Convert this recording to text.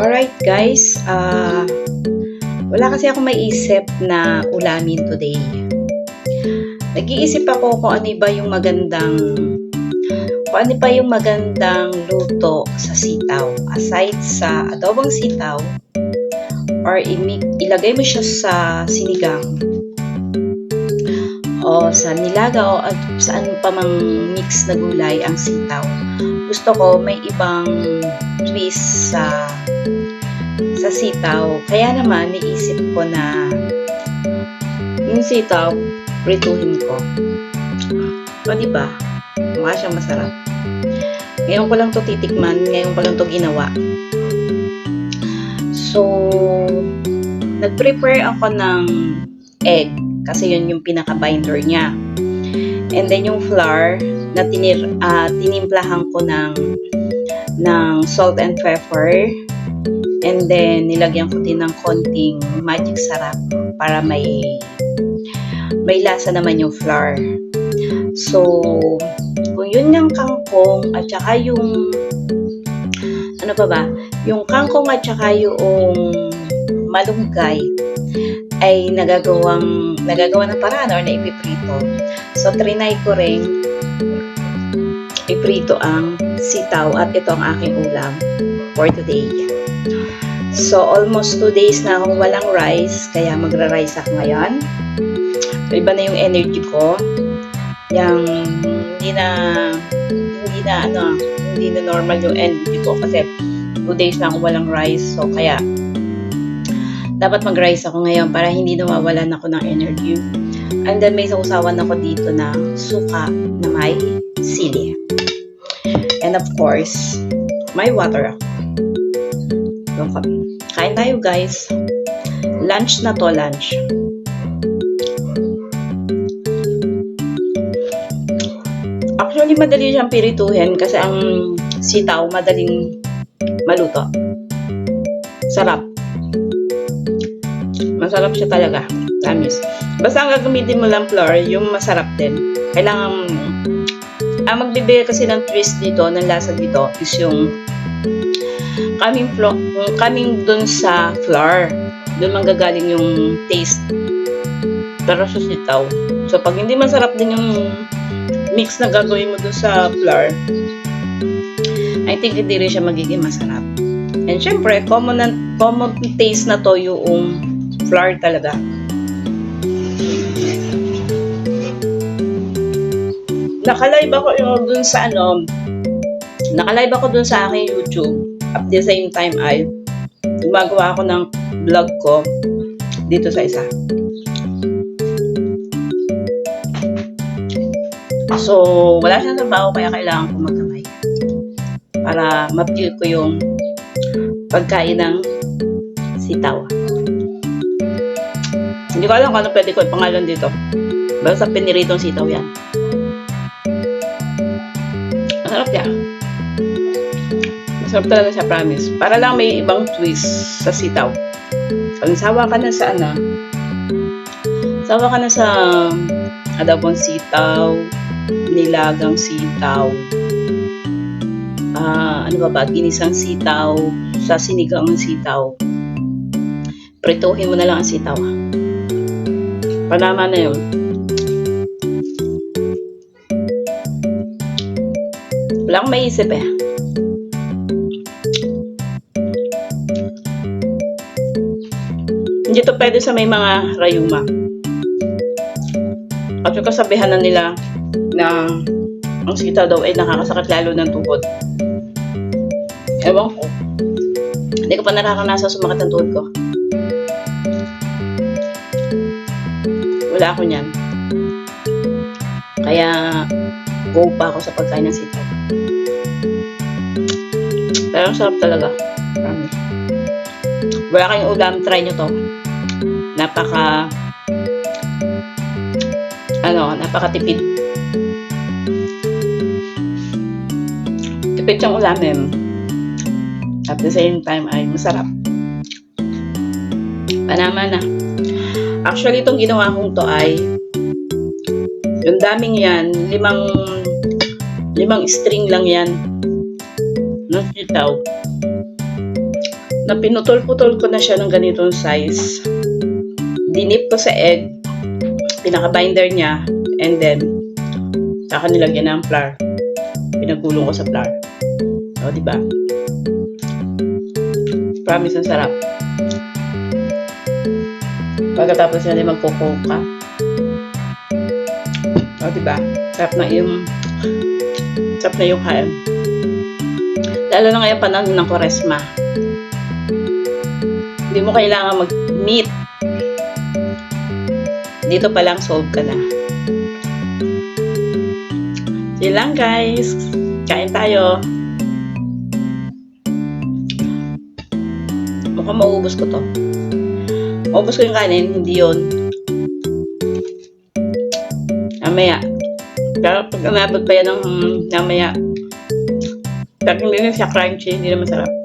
Alright guys, ah wala kasi ako maiisip na ulamin today. Nag-iisip ako kung ano ba yung magandang kung ano pa yung magandang luto sa sitaw. Aside sa adobong sitaw or ilagay mo siya sa sinigang o sa nilaga o at saan pa mang mix na gulay ang sitaw. Gusto ko may ibang twist sa sa sitaw. Kaya naman, naisip ko na yung sitaw, prituhin ko. O, di ba? Mukha siyang masarap. Ngayon ko lang to titikman, ngayon ko lang to ginawa. So, nag-prepare ako ng egg kasi yun yung pinaka-binder niya. And then yung flour na tinir, ah, tinimplahan ko ng ng salt and pepper. And then, nilagyan ko din ng konting magic sarap para may may lasa naman yung flour. So, kung yun yung kangkong at saka yung ano pa ba? Yung kangkong at saka yung malunggay ay nagagawang nagagawa ng paraan or na ipiprito. So, trinay ko rin iprito ang sitaw at ito ang aking ulam for today. So, almost 2 days na akong walang rice, kaya magra-rice ako ngayon. So, iba na yung energy ko. Yang hindi na hindi na ano, hindi na normal yung energy ko kasi 2 days na akong walang rice. So, kaya dapat mag-rice ako ngayon para hindi nawawalan ako ng energy. And then may sausawan ako dito na suka na may sili. And of course, may water ako. So, kain tayo guys. Lunch na to, lunch. Actually, madali siyang pirituhin kasi ang sitaw madaling maluto. Sarap. Masarap siya talaga. Tamis. Basta ang gagamitin mo lang flour, yung masarap din. Kailangan, ang magbibigay kasi ng twist dito, ng lasa dito, is yung coming, flo, coming dun sa flour. Doon manggagaling yung taste. Pero sa sitaw. So, pag hindi masarap din yung mix na gagawin mo dun sa flour, I think hindi rin siya magiging masarap. And syempre, common, na, common taste na to yung flour talaga. Nakalive ako yung dun sa ano, nakalive ako dun sa aking YouTube. At the same time ay gumagawa ako ng vlog ko dito sa isa. So, wala siyang trabaho kaya kailangan ko magkamay. Para ma-feel ko yung pagkain ng sitaw. Hindi ko alam kung ano pwede ko pangalan dito. Basta piniritong sitaw yan. Masarap yan. Masarap talaga siya, promise. Para lang may ibang twist sa sitaw. Pag sawa ka na sa ano, sawa ka na sa adobong sitaw, nilagang sitaw, ah, ano ba ba, ginisang sitaw, sa sinigang ng sitaw. Prituhin mo na lang ang sitaw. Panama na yun. Wala akong maisip eh. Hindi to pwede sa may mga rayuma. At yung kasabihan na nila na ang sitaw daw ay nakakasakit lalo ng tuhod. Ewan ko. Hindi ko pa nararanasan sumakit ng tuhod ko. Wala ako niyan. Kaya, go pa ako sa pagkain ng sitaw. Pero ang sarap talaga. Promise. Wala kayong ulam, try nyo to. Napaka, ano, napaka-tipid. Tipid siyang ulamin. At the same time ay masarap. Panama na. Actually, itong ginawa kong to ay yung daming yan, limang limang string lang yan ng sitaw. na pinutol-putol ko na siya ng ganitong size. Dinip ko sa egg, pinaka-binder niya, and then, saka nilagyan ng flour. Pinagulong ko sa flour. O, di ba? Promise, ang sarap. Pagkatapos na magkukuha ka. O, di ba? Sarap na yung sarap na yung kain. Lalo na ngayon panahon ng Koresma. Hindi mo kailangan mag-meat. Dito pa lang solve ka na. Yun lang guys. Kain tayo. Mukhang maubos ko to. Maubos ko yung kanin, hindi yun. Mamaya. Pero pag umabot pa yan ng mamaya, pag hindi na siya crunchy, hindi na masarap.